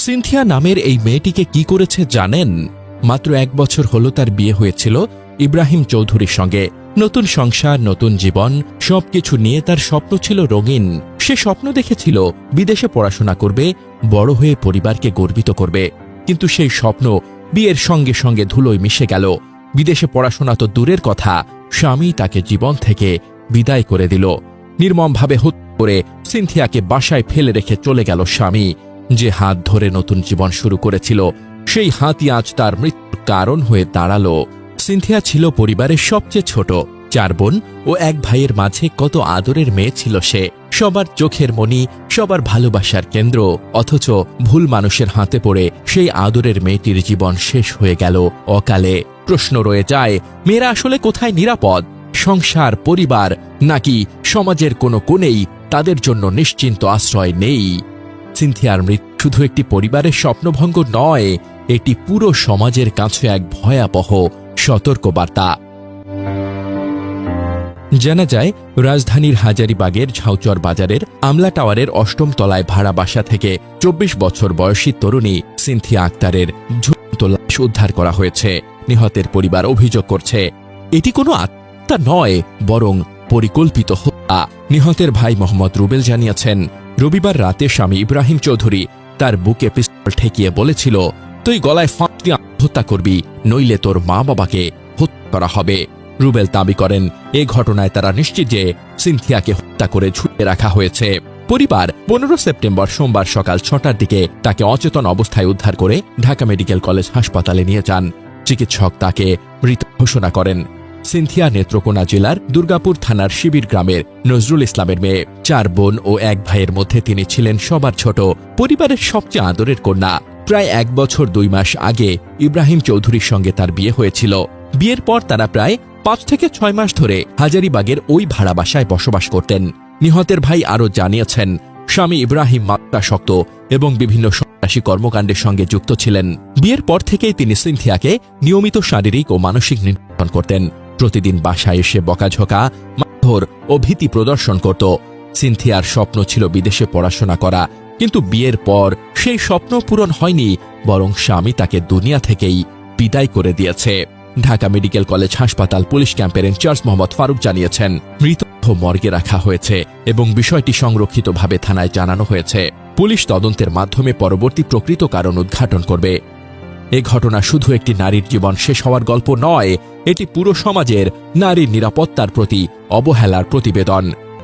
Cynthia নামের এই মেয়েটিকে কি করেছে জানেন? মাত্র এক বছর হল তার বিয়ে হয়েছিল ইব্রাহিম চৌধুরীর সঙ্গে। নতুন সংসার, নতুন জীবন, সবকিছু নিয়ে তার স্বপ্ন ছিল রঙিন। সে স্বপ্ন দেখেছিল বিদেশে পড়াশোনা করবে, বড় হয়ে পরিবারকে গর্বিত করবে। কিন্তু সেই স্বপ্ন বিয়ের সঙ্গে সঙ্গে ধুলোয় মিশে গেল। বিদেশে পড়াশোনা তো দূরের কথা, স্বামী তাকে জীবন থেকে বিদায় করে দিল। নির্মমভাবে হত্যা করে সিনথিয়াকে বাসায় ফেলে রেখে চলে গেল স্বামী। যে হাত ধরে নতুন জীবন শুরু করেছিল, সেই হাতই আজ তার মৃত্যুর কারণ হয়ে দাঁড়াল। সিনথিয়া ছিল পরিবারের সবচেয়ে ছোট। চার বোন ও এক ভাইয়ের মাঝে কত আদরের মেয়ে ছিল সে। সবার চোখের মণি সবার ভালোবাসার কেন্দ্র। অথচ ভুল মানুষের হাতে পড়ে সেই আদরের মেয়েটির জীবন শেষ হয়ে গেল অকালে। প্রশ্ন রয়ে যায়, মেয়েরা আসলে কোথায় নিরাপদ? সংসার, পরিবার, নাকি সমাজের কোনো কোণেই তাদের জন্য নিশ্চিন্ত আশ্রয় নেই? সিনথিয়ার মৃত্যু শুধু একটি পরিবারের স্বপ্নভঙ্গ নয়, এটি পুরো সমাজের কাছে এক ভয়াবহ সতর্কবার্তা। জানা যায়, রাজধানীর হাজারিবাগের ঝাউচর বাজারের আমলা টাওয়ারের অষ্টম তলায় ভাড়া বাসা থেকে চব্বিশ বছর বয়সী তরুণী সিনথিয়া আক্তারের ঝুলন্ত লাশ উদ্ধার করা হয়েছে। নিহতের পরিবার অভিযোগ করছে, এটি কোনো আত্মা নয়, বরং পরিকল্পিত হত্যা। নিহতের ভাই মোহাম্মদ রুবেল জানিয়েছেন রবিবার রাতে স্বামী ইব্রাহিম চৌধুরী তার বুকে পিস্তল ঠেকিয়ে বলেছিল, তুই গলায় ফাঁক দিয়ে আত্মহত্যা করবি, নইলে তোর মা বাবাকে হত্যা করা হবে। রুবেল দাবি করেন, এ ঘটনায় তারা নিশ্চিত যে সিনথিয়াকে হত্যা করে ঝুলিয়ে রাখা হয়েছে। পরিবার পনেরো সেপ্টেম্বর সোমবার সকাল ছটার দিকে তাকে অচেতন অবস্থায় উদ্ধার করে ঢাকা মেডিকেল কলেজ হাসপাতালে নিয়ে যান। চিকিৎসক তাকে মৃত ঘোষণা করেন। সিনথিয়া নেত্রকোনা জেলার দুর্গাপুর থানার শিবির গ্রামের নজরুল ইসলামের মেয়ে। চার বোন ও এক ভাইয়ের মধ্যে তিনি ছিলেন সবার ছোট, পরিবারের সবচেয়ে আদরের কন্যা। প্রায় এক বছর দুই মাস আগে ইব্রাহিম চৌধুরীর সঙ্গে তার বিয়ে হয়েছিল। বিয়ের পর তারা প্রায় পাঁচ থেকে ছয় মাস ধরে হাজারিবাগের ওই ভাড়া বাসায় বসবাস করতেন। নিহতের ভাই আরও জানিয়েছেন, স্বামী ইব্রাহিম মাত্রাসক্ত এবং বিভিন্ন সন্ত্রাসী কর্মকাণ্ডের সঙ্গে যুক্ত ছিলেন। বিয়ের পর থেকেই তিনি সিনথিয়াকে নিয়মিত শারীরিক ও মানসিক নির্যাতন করতেন। প্রতিদিন বাসায় এসে বকাঝকা, মারধর ও ভীতি প্রদর্শন করত। সিনথিয়ার স্বপ্ন ছিল বিদেশে পড়াশোনা করা, কিন্তু বিয়ের পর সেই স্বপ্ন পূরণ হয়নি, বরং স্বামী তাকে দুনিয়া থেকেই বিদায় করে দিয়েছে। ঢাকা মেডিকেল কলেজ হাসপাতাল পুলিশ ক্যাম্পের ইনচার্জ মোহাম্মদ ফারুক জানিয়েছেন মৃতদেহ মর্গে রাখা হয়েছে এবং বিষয়টি সংরক্ষিতভাবে থানায় জানানো হয়েছে। পুলিশ তদন্তের মাধ্যমে পরবর্তী প্রকৃত কারণ উদ্ঘাটন করবে। এ ঘটনা শুধু একটি নারীর জীবন শেষ হওয়ার গল্প নয়, এটি পুরো সমাজের নারীর নিরাপত্তার প্রতি অবহেলার প্রতিবেদন।